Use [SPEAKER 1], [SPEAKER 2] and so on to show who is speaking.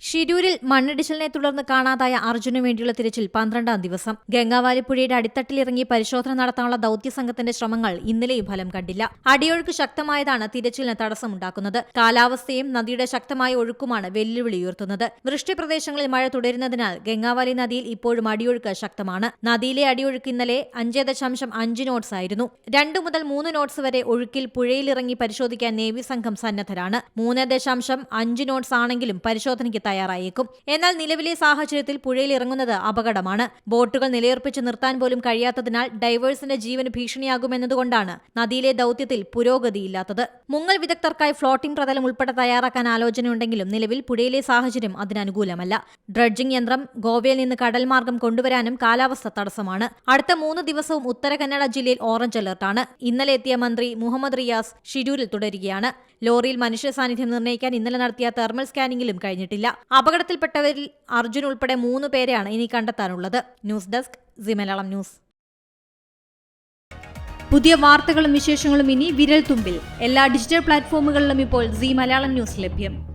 [SPEAKER 1] ഷിരൂരിൽ മണ്ണിടിച്ചിലിനെ തുടർന്ന് കാണാതായ അർജുനു വേണ്ടിയുള്ള തിരച്ചിൽ പന്ത്രണ്ടാം ദിവസം. ഗംഗാവാലി പുഴയുടെ അടിത്തട്ടിലിറങ്ങി പരിശോധന നടത്താനുള്ള ദൌത്യ സംഘത്തിന്റെ ശ്രമങ്ങൾ ഇന്നലെയും ഫലം കണ്ടില്ല. അടിയൊഴുക്ക് ശക്തമായതാണ് തിരച്ചിലിന് തടസ്സമുണ്ടാക്കുന്നത്. കാലാവസ്ഥയും നദിയുടെ ശക്തമായ ഒഴുക്കുമാണ് വെല്ലുവിളി ഉയർത്തുന്നത്. വൃഷ്ടിപ്രദേശങ്ങളിൽ മഴ തുടരുന്നതിനാൽ ഗംഗാവാലി നദിയിൽ ഇപ്പോഴും അടിയൊഴുക്ക് ശക്തമാണ്. നദിയിലെ അടിയൊഴുക്ക് ഇന്നലെ അഞ്ച് ദശാംശം അഞ്ച് നോട്ട്സ് ആയിരുന്നു. രണ്ടു മുതൽ മൂന്ന് നോട്ട്സ് വരെ ഒഴുക്കിൽ പുഴയിലിറങ്ങി പരിശോധിക്കാൻ നേവി സംഘം സന്നദ്ധരാണ്. മൂന്ന് ദശാംശം അഞ്ച് നോട്ട്സ് ആണെങ്കിലും പരിശോധനയ്ക്ക് തയ്യാറായേക്കും. എന്നാൽ നിലവിലെ സാഹചര്യത്തിൽ പുഴയിൽ ഇറങ്ങുന്നത് അപകടമാണ്. ബോട്ടുകൾ നിലയുറപ്പിച്ച് നിർത്താൻ പോലും കഴിയാത്തതിനാൽ ഡൈവേഴ്സിന്റെ ജീവന് ഭീഷണിയാകുമെന്നതുകൊണ്ടാണ് നദിയിലെ ദൌത്യത്തിൽ പുരോഗതിയില്ലാത്തത്. മുങ്ങൽ വിദഗ്ധർക്കായി ഫ്ലോട്ടിംഗ് പ്രതലം ഉൾപ്പെടെ തയ്യാറാക്കാൻ ആലോചനയുണ്ടെങ്കിലും നിലവിൽ പുഴയിലെ സാഹചര്യം അതിനനുകൂലമല്ല. ഡ്രഡ്ജിംഗ് യന്ത്രം ഗോവയിൽ നിന്ന് കടൽ മാർഗം കൊണ്ടുവരാനും കാലാവസ്ഥ തടസ്സമാണ്. അടുത്ത മൂന്ന് ദിവസവും ഉത്തര കന്നഡ ജില്ലയിൽ ഓറഞ്ച് അലർട്ടാണ് ഇന്നലെ എത്തിയ മന്ത്രി മുഹമ്മദ് റിയാസ് ഷിരൂരിൽ തുടരുകയാണ്. ലോറിയിൽ മനുഷ്യ സാന്നിധ്യം നിർണയിക്കാൻ ഇന്നലെ നടത്തിയ തെർമൽ സ്കാനിംഗിലും കഴിഞ്ഞിട്ടില്ല. അപകടത്തിൽപ്പെട്ടവരിൽ അർജുൻ ഉൾപ്പെടെ മൂന്ന് പേരെയാണ് ഇനി കണ്ടെത്താനുള്ളത്. News desk C Malayalam news. പുതിയ വാർത്തകളും വിശേഷങ്ങളും ഇനി വിരൽ തുമ്പിൽ എല്ലാ ഡിജിറ്റൽ പ്ലാറ്റ്ഫോമുകളിലും ഇപ്പോൾ സി മലയാളം ന്യൂസ് ലഭ്യം.